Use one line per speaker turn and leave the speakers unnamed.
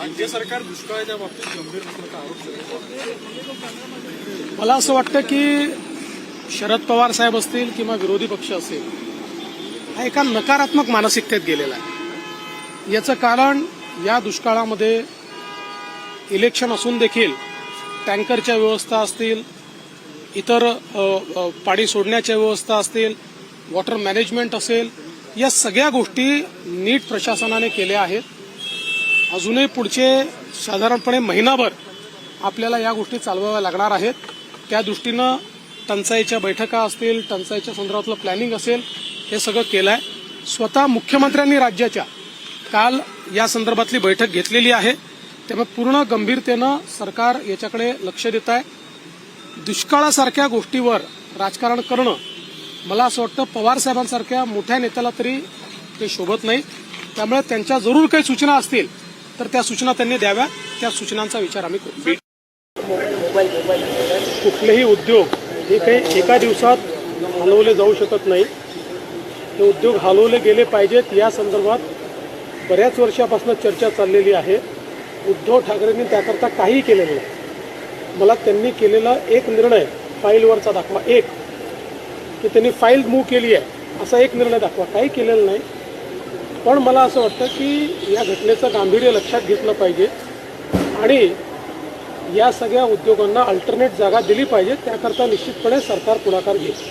राज्य सरकार दुष्काळाच्या बाबतीत गंभीर नसल्याचा आरोप
मला असं वाटतं की शरद पवार साहेब असतील किंवा विरोधी पक्ष असेल हा एका नकारात्मक मानसिकतेत गेलेला आहे. याचं कारण या दुष्काळामध्ये इलेक्शन असून देखील टँकरच्या व्यवस्था असतील इतर पाणी सोडण्याच्या व्यवस्था असतील वॉटर मॅनेजमेंट असेल या सगळ्या गोष्टी नीट प्रशासनाने केल्या आहेत. अजूनही पुढचे साधारणपणे महिनाभर आपल्याला या गोष्टी चालवाव्या लागणार आहेत. त्या दृष्टीनं टंचाईच्या बैठका असतील टंचाईच्या संदर्भातलं प्लॅनिंग असेल हे सगळं केलं आहे स्वतः मुख्यमंत्र्यांनी राज्याच्या काल या संदर्भातली बैठक घेतलेली आहे. त्यामुळे पूर्ण गंभीरतेनं सरकार याच्याकडे लक्ष देत आहे. दुष्काळासारख्या गोष्टीवर राजकारण करणं मला असं वाटतं पवार साहेबांसारख्या मोठ्या नेत्याला तरी ते शोभत नाही. त्यामुळे त्यांच्या जरूर काही सूचना असतील तर त्या सूचना त्यांनी द्याव्या. त्या सूचनांचा विचार आम्ही करू. कुठलेही उद्योग हे काही एका दिवसात हलवले जाऊ शकत नाही. ते उद्योग हलवले गेले पाहिजेत. या संदर्भात बऱ्याच वर्षापासून चर्चा चाललेली आहे. उद्धव ठाकरेंनी त्याकरता काही केलेलं नाही. मला त्यांनी केलेला एक निर्णय फाईलवरचा दाखवा. एक की त्यांनी फाईल मूव्ह केली आहे. असा एक निर्णय दाखवा. काही केलेला नाही. पण मला असं वाटतं की या घटनेचं गांभीर्य लक्षात घेतलं पाहिजे आणि या सगळ्या उद्योगांना अल्टरनेट जागा दिली पाहिजे त्याकरता निश्चितपणे सरकार पुढाकार घेईल.